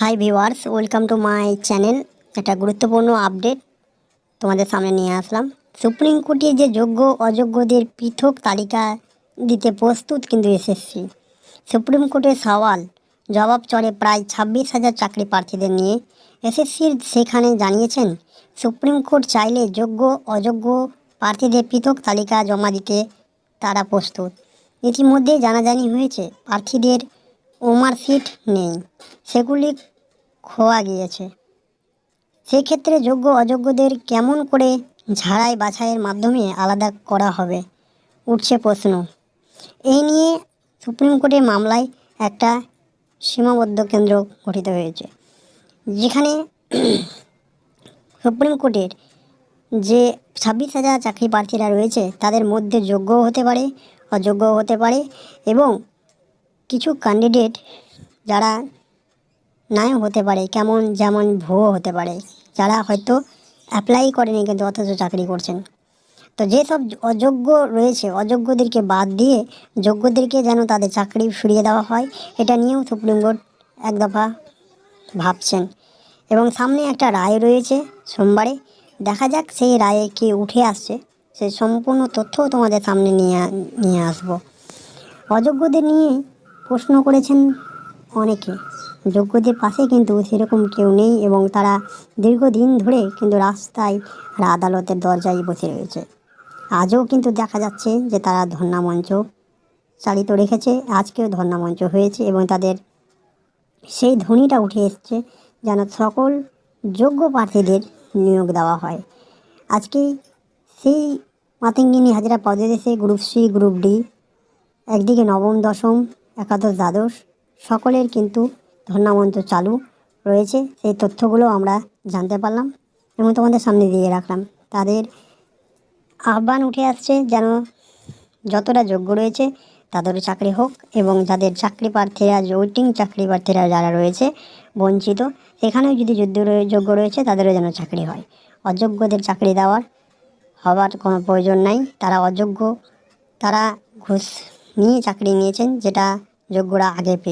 Hi viewers welcome to my channel একটা গুরুত্বপূর্ণ update তোমাদের সামনে নিয়ে আসলাম। সুপ্রিম কোর্টে যে যোগ্য, অযোগ্যদের পৃথক তালিকা দিতে প্রস্তুত কিন্তু এসএসসি সুপ্রিম কোর্টের সওয়াল, জবাব চলে প্রায় ছাব্বিশ হাজার চাকরি প্রার্থীদের নিয়ে। এসএসসির সেখানে জানিয়েছেন সুপ্রিম কোর্ট চাইলে যোগ্য, অযোগ্য প্রার্থীদের পৃথক তালিকা জমা দিতে তারা প্রস্তুত। ইতিমধ্যে জানাজানি হয়েছে, প্রার্থীদের ওমারশিট নেই। সেগুলি খোয়া গিয়েছে। সেক্ষেত্রে যোগ্য অযোগ্যদের কেমন করে ঝাড়াই বাছাইয়ের মাধ্যমে আলাদা করা হবে, উঠছে প্রশ্ন। এই নিয়ে সুপ্রিম কোর্টের মামলায় একটা সীমাবদ্ধ কেন্দ্র গঠিত হয়েছে, যেখানে সুপ্রিম কোর্টের যে ছাব্বিশ হাজার চাকরি প্রার্থীরা রয়েছে, তাদের মধ্যে যোগ্যও হতে পারে, অযোগ্যও হতে পারে এবং কিছু ক্যান্ডিডেট যারা নাও হতে পারে, কেমন যেমন ভুয়ো হতে পারে, যারা হয়তো অ্যাপ্লাই করেনি কিন্তু অথচ চাকরি করছেন। তো যেসব অযোগ্য রয়েছে, অযোগ্যদেরকে বাদ দিয়ে যোগ্যদেরকে যেন তাদের চাকরি ফিরিয়ে দেওয়া হয়, এটা নিয়েও সুপ্রিম কোর্ট এক দফা ভাবছেন। এবং সামনে একটা রায় রয়েছে সোমবারে। দেখা যাক সেই রায়ে কি উঠে আসছে, সেই সম্পূর্ণ তথ্যও তোমাদের সামনে নিয়ে নিয়ে আসব। অযোগ্যদের নিয়ে প্রশ্ন করেছেন অনেকে। যোগ্যদের পাশে কিন্তু সেরকম কেউ নেই এবং তারা দীর্ঘদিন ধরে কিন্তু রাস্তায় আর আদালতের দরজায় বসে রয়েছে। আজও কিন্তু দেখা যাচ্ছে যে তারা ধর্ণা মঞ্চ চালিত রেখেছে, আজকেও ধর্ণা মঞ্চ হয়েছে এবং তাদের সেই ধ্বনিটা উঠে এসছে যেন সকল যোগ্য প্রার্থীদের নিয়োগ দেওয়া হয়। আজকে সেই মাতঙ্গিনী হাজিরা পদদেশে গ্রুপ সি, গ্রুপ ডি, একদিকে নবম, দশম একাদশ দ্বাদশ সকলের কিন্তু ধর্ণামঞ্চ চালু রয়েছে। সেই তথ্যগুলো আমরা জানতে পারলাম এবং তোমাদের সামনে দিয়ে রাখলাম। তাদের আহ্বান উঠে আসছে যেন যতটা যোগ্য রয়েছে তাদেরও চাকরি হোক এবং যাদের চাকরি প্রার্থীরা ওয়েটিং চাকরি প্রার্থীরা যারা রয়েছে, বঞ্চিত, সেখানেও যদি যুদ্ধ যোগ্য রয়েছে তাদেরও যেন চাকরি হয়। অযোগ্যদের চাকরি দেওয়ার হওয়ার কোনো প্রয়োজন নাই। তারা অযোগ্য, তারা ঘুষ নিয়ে চাকরি নিয়েছেন যেটা जो घोड़ा आगे पे